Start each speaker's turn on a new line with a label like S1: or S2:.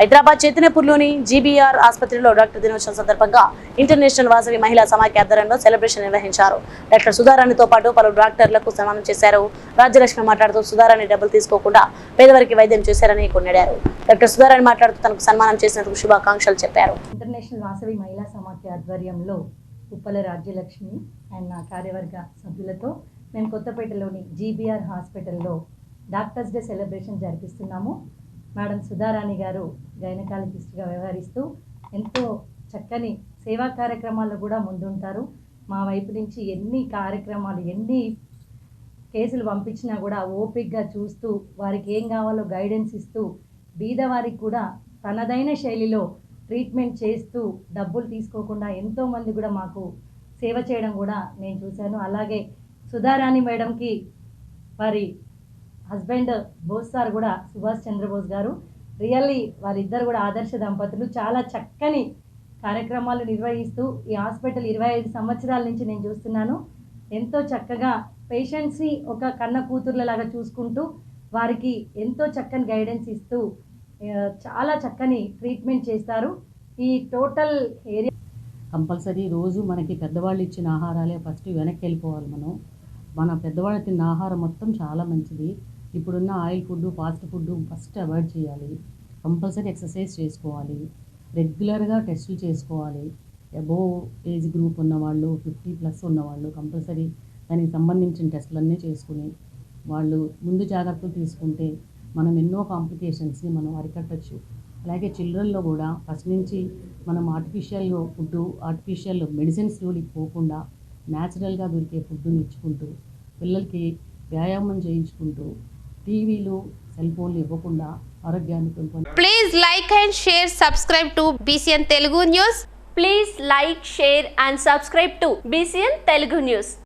S1: హైదరాబాద్ చైతన్యపూర్లోని జీబీఆర్ ఆసుపత్రిలో డాక్టర్ దినోత్సవం సందర్భంగా ఇంటర్నేషనల్ వాసవి మహిళా సమాఖ్య ఆధ్వర్యంలో సెలబ్రేషన్ నిర్వహించారు. డాక్టర్ సుధారాణితో పాటు పలు డాక్టర్లకు సన్మానం చేశారు. రాజ్యలక్ష్మి మాట్లాడుతూ సుధారాణి డబ్బులు తీసుకోకుండా పేదవారికి వైద్యం చేశారని కొనియాడారు. డాక్టర్ సుధారాణి మాట్లాడుతూ తనకు సన్మానం చేసినందుకు శుభాకాంక్షలు చెప్పారు.
S2: ఇంటర్నేషనల్ వాసవి మహిళా సమాఖ్య ఆధ్వర్యంలో ఉప్పల రాజ్యలక్ష్మి అండ్ నా కార్యవర్గ సభ్యులతో మేము కొత్తపేటలోని జీబీఆర్ హాస్పిటల్లో డాక్టర్స్ డే సెలబ్రేషన్ జరిపిస్తున్నాము. మేడం సుధారాణి గారు గైనకాలజిస్ట్గా వ్యవహరిస్తూ ఎంతో చక్కని సేవా కార్యక్రమాల్లో కూడా ముందుంటారు. మా వైపు నుంచి ఎన్ని కార్యక్రమాలు ఎన్ని కేసులు పంపించినా కూడా ఓపిక్గా చూస్తూ వారికి ఏం కావాలో గైడెన్స్ ఇస్తూ బీదవారికి కూడా తనదైన శైలిలో ట్రీట్మెంట్ చేస్తూ డబ్బులు తీసుకోకుండా ఎంతోమంది కూడా మాకు సేవ చేయడం కూడా నేను చూశాను. అలాగే సుధారాణి మేడంకి వారి హస్బెండ్ బోస్ సార్ కూడా సుభాష్ చంద్రబోస్ గారు. రియల్లీ వారిద్దరు కూడా ఆదర్శ దంపతులు. చాలా చక్కని కార్యక్రమాలు నిర్వహిస్తూ ఈ హాస్పిటల్ ఇరవై ఐదు సంవత్సరాల నుంచి నేను చూస్తున్నాను. ఎంతో చక్కగా పేషెంట్స్ని ఒక కన్న కూతుర్లలాగా చూసుకుంటూ వారికి ఎంతో చక్కని గైడెన్స్ ఇస్తూ చాలా చక్కని ట్రీట్మెంట్ చేస్తారు. ఈ టోటల్ ఏరియా
S3: కంపల్సరీ రోజు మనకి పెద్దవాళ్ళు ఇచ్చిన ఆహారాలే ఫస్ట్ వెనక్కి వెళ్ళిపోవాలి మనం. మన పెద్దవాళ్ళు తిన్న ఆహారం మొత్తం చాలా మంచిది. ఇప్పుడున్న oil food fast food first avoid చేయాలి. కంపల్సరీ ఎక్సర్సైజ్ చేసుకోవాలి. రెగ్యులర్గా టెస్టులు చేసుకోవాలి. అబోవ్ ఏజ్ గ్రూప్ ఉన్నవాళ్ళు ఫిఫ్టీ ప్లస్ ఉన్నవాళ్ళు కంపల్సరీ దానికి సంబంధించిన టెస్టులన్నీ చేసుకుని వాళ్ళు ముందు జాగ్రత్తలు తీసుకుంటే మనం ఎన్నో కాంప్లికేషన్స్ని మనం అరికట్టచ్చు. అలాగే చిల్డ్రన్లో కూడా ఫస్ట్ నుంచి మనం ఆర్టిఫిషియల్ ఫుడ్ ఆర్టిఫిషియల్ మెడిసిన్స్ జోలికి పోకుండా న్యాచురల్గా దొరికే ఫుడ్ని ఇచ్చుకుంటూ పిల్లలకి వ్యాయామం చేయించుకుంటూ టీవీలు సెల్ ఫోన్లు ఇవ్వకుండా ఆరోగ్యాన్ని పెంపొంది
S4: Please like and share, subscribe to BCN Telugu News.
S5: Please like, share and subscribe to BCN Telugu News.